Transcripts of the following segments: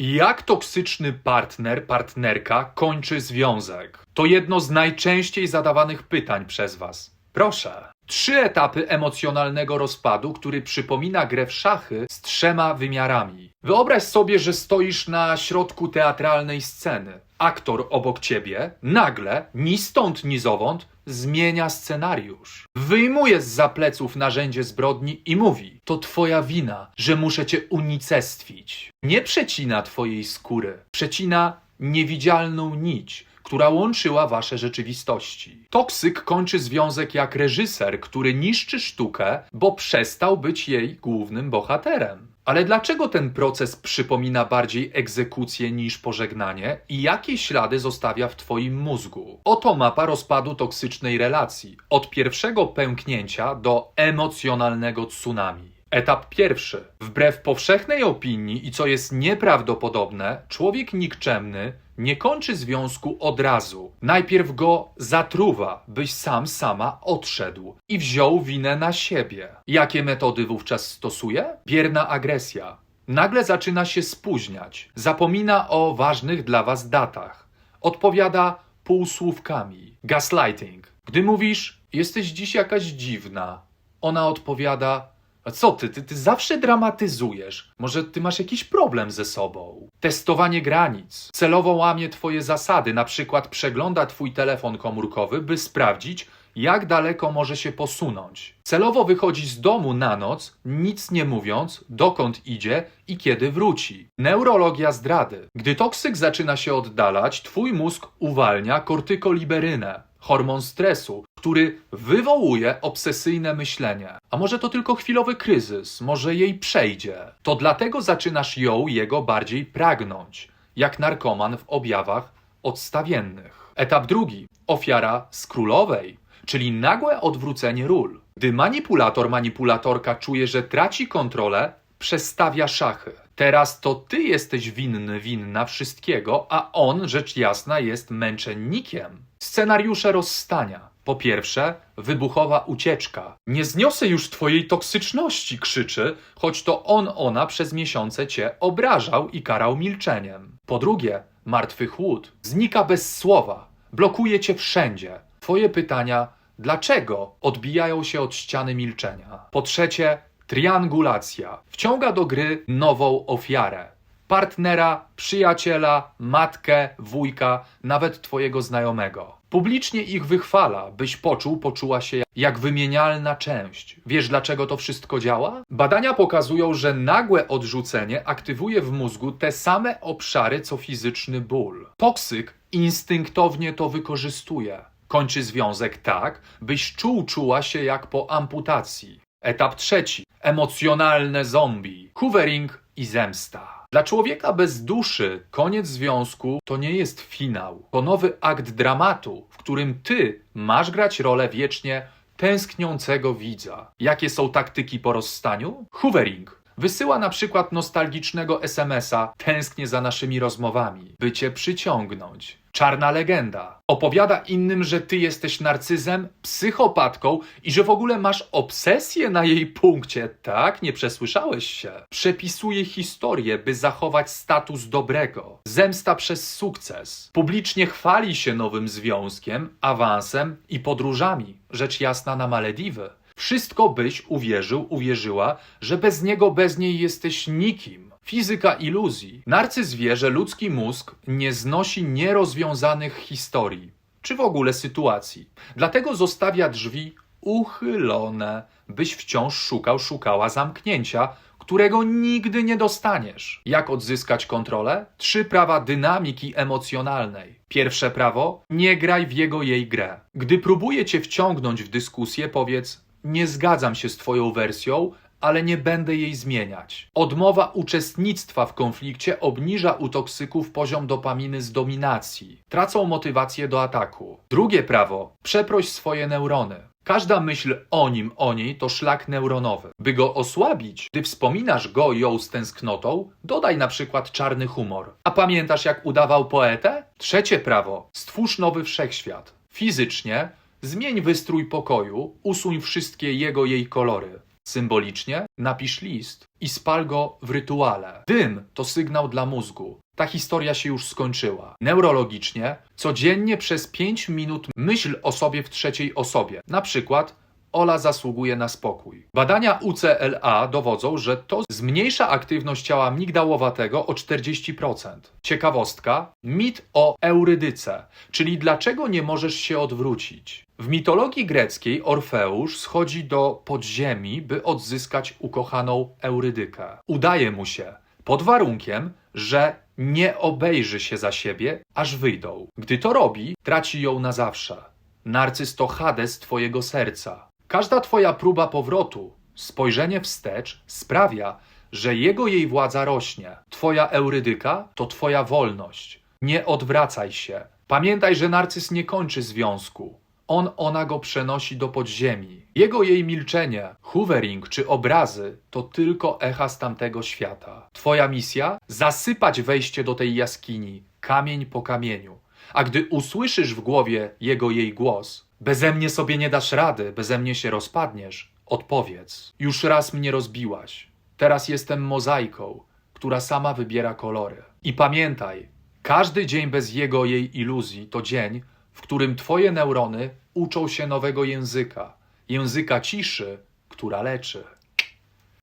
Jak toksyczny partner, partnerka kończy związek? To jedno z najczęściej zadawanych pytań przez Was. Proszę. Trzy etapy emocjonalnego rozpadu, który przypomina grę w szachy z trzema wymiarami. Wyobraź sobie, że stoisz na środku teatralnej sceny. Aktor obok ciebie nagle, ni stąd, ni zowąd, zmienia scenariusz. Wyjmuje z zapleców narzędzie zbrodni i mówi: To twoja wina, że muszę cię unicestwić. Nie przecina twojej skóry, przecina niewidzialną nić, która łączyła wasze rzeczywistości. Toksyk kończy związek jak reżyser, który niszczy sztukę, bo przestał być jej głównym bohaterem. Ale dlaczego ten proces przypomina bardziej egzekucję niż pożegnanie i jakie ślady zostawia w Twoim mózgu? Oto mapa rozpadu toksycznej relacji, od pierwszego pęknięcia do emocjonalnego tsunami. Etap pierwszy. Wbrew powszechnej opinii i co jest nieprawdopodobne, człowiek nikczemny nie kończy związku od razu. Najpierw go zatruwa, byś sam sama odszedł i wziął winę na siebie. Jakie metody wówczas stosuje? Bierna agresja. Nagle zaczyna się spóźniać, zapomina o ważnych dla was datach. Odpowiada półsłówkami. Gaslighting. Gdy mówisz, jesteś dziś jakaś dziwna, ona odpowiada, a co ty, ty, ty zawsze dramatyzujesz? Może ty masz jakiś problem ze sobą? Testowanie granic. Celowo łamie twoje zasady, na przykład przegląda twój telefon komórkowy, by sprawdzić, jak daleko może się posunąć. Celowo wychodzi z domu na noc, nic nie mówiąc, dokąd idzie i kiedy wróci. Neurologia zdrady. Gdy toksyk zaczyna się oddalać, twój mózg uwalnia kortykoliberynę, hormon stresu, który wywołuje obsesyjne myślenie. A może to tylko chwilowy kryzys, może jej przejdzie. To dlatego zaczynasz ją jego bardziej pragnąć, jak narkoman w objawach odstawiennych. Etap drugi. Ofiara z królowej, czyli nagłe odwrócenie ról. Gdy manipulator, manipulatorka czuje, że traci kontrolę, przestawia szachy. Teraz to ty jesteś winny, winna wszystkiego, a on, rzecz jasna, jest męczennikiem. Scenariusze rozstania. Po pierwsze, wybuchowa ucieczka. Nie zniosę już twojej toksyczności, krzyczy, choć to on, ona przez miesiące cię obrażał i karał milczeniem. Po drugie, martwy chłód. Znika bez słowa. Blokuje cię wszędzie. Twoje pytania, dlaczego, odbijają się od ściany milczenia. Po trzecie, triangulacja. Wciąga do gry nową ofiarę. Partnera, przyjaciela, matkę, wujka, nawet twojego znajomego. Publicznie ich wychwala, byś poczuł, poczuła się jak wymienialna część. Wiesz dlaczego to wszystko działa? Badania pokazują, że nagłe odrzucenie aktywuje w mózgu te same obszary co fizyczny ból. Toksyk instynktownie to wykorzystuje. Kończy związek tak, byś czuł, czuła się jak po amputacji. Etap trzeci. Emocjonalne zombie. Hoovering i zemsta. Dla człowieka bez duszy koniec związku to nie jest finał. To nowy akt dramatu, w którym ty masz grać rolę wiecznie tęskniącego widza. Jakie są taktyki po rozstaniu? Hoovering. Wysyła na przykład nostalgicznego SMS-a Tęsknię za naszymi rozmowami, by cię przyciągnąć. Czarna legenda. Opowiada innym, że ty jesteś narcyzem, psychopatką i że w ogóle masz obsesję na jej punkcie. Tak, nie przesłyszałeś się. Przepisuje historię, by zachować status dobrego. Zemsta przez sukces. Publicznie chwali się nowym związkiem, awansem i podróżami. Rzecz jasna na Malediwy. Wszystko byś uwierzył, uwierzyła, że bez niego, bez niej jesteś nikim. Fizyka iluzji. Narcyz wie, że ludzki mózg nie znosi nierozwiązanych historii, czy w ogóle sytuacji. Dlatego zostawia drzwi uchylone, byś wciąż szukał, szukała zamknięcia, którego nigdy nie dostaniesz. Jak odzyskać kontrolę? Trzy prawa dynamiki emocjonalnej. Pierwsze prawo: nie graj w jego jej grę. Gdy próbuje cię wciągnąć w dyskusję, powiedz: Nie zgadzam się z twoją wersją, ale nie będę jej zmieniać. Odmowa uczestnictwa w konflikcie obniża u toksyków poziom dopaminy z dominacji. Tracą motywację do ataku. Drugie prawo: przeproś swoje neurony. Każda myśl o nim, o niej to szlak neuronowy. By go osłabić, gdy wspominasz go ją z tęsknotą, dodaj na przykład czarny humor. A pamiętasz jak udawał poetę? Trzecie prawo: stwórz nowy wszechświat. Fizycznie zmień wystrój pokoju, usuń wszystkie jego jej kolory. Symbolicznie napisz list i spal go w rytuale. Dym to sygnał dla mózgu. Ta historia się już skończyła. Neurologicznie codziennie przez 5 minut myśl o sobie w trzeciej osobie. Na przykład Ola zasługuje na spokój. Badania UCLA dowodzą, że to zmniejsza aktywność ciała migdałowatego o 40%. Ciekawostka: mit o eurydyce, czyli dlaczego nie możesz się odwrócić. W mitologii greckiej Orfeusz schodzi do podziemi, by odzyskać ukochaną Eurydykę. Udaje mu się, pod warunkiem, że nie obejrzy się za siebie, aż wyjdą. Gdy to robi, traci ją na zawsze. Narcyz to Hades twojego serca. Każda twoja próba powrotu, spojrzenie wstecz sprawia, że jego jej władza rośnie. Twoja Eurydyka to twoja wolność. Nie odwracaj się. Pamiętaj, że narcyz nie kończy związku. On, ona go przenosi do podziemi. Jego jej milczenie, hoovering czy obrazy to tylko echa z tamtego świata. Twoja misja? Zasypać wejście do tej jaskini, kamień po kamieniu. A gdy usłyszysz w głowie jego jej głos, beze mnie sobie nie dasz rady, beze mnie się rozpadniesz, odpowiedz. Już raz mnie rozbiłaś. Teraz jestem mozaiką, która sama wybiera kolory. I pamiętaj, każdy dzień bez jego jej iluzji to dzień, w którym twoje neurony uczą się nowego języka, języka ciszy, która leczy.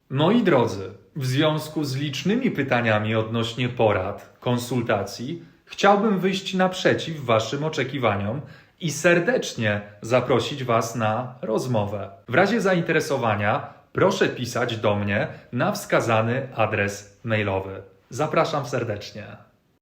Moi drodzy, w związku z licznymi pytaniami odnośnie porad, konsultacji, chciałbym wyjść naprzeciw Waszym oczekiwaniom i serdecznie zaprosić Was na rozmowę. W razie zainteresowania proszę pisać do mnie na wskazany adres mailowy. Zapraszam serdecznie.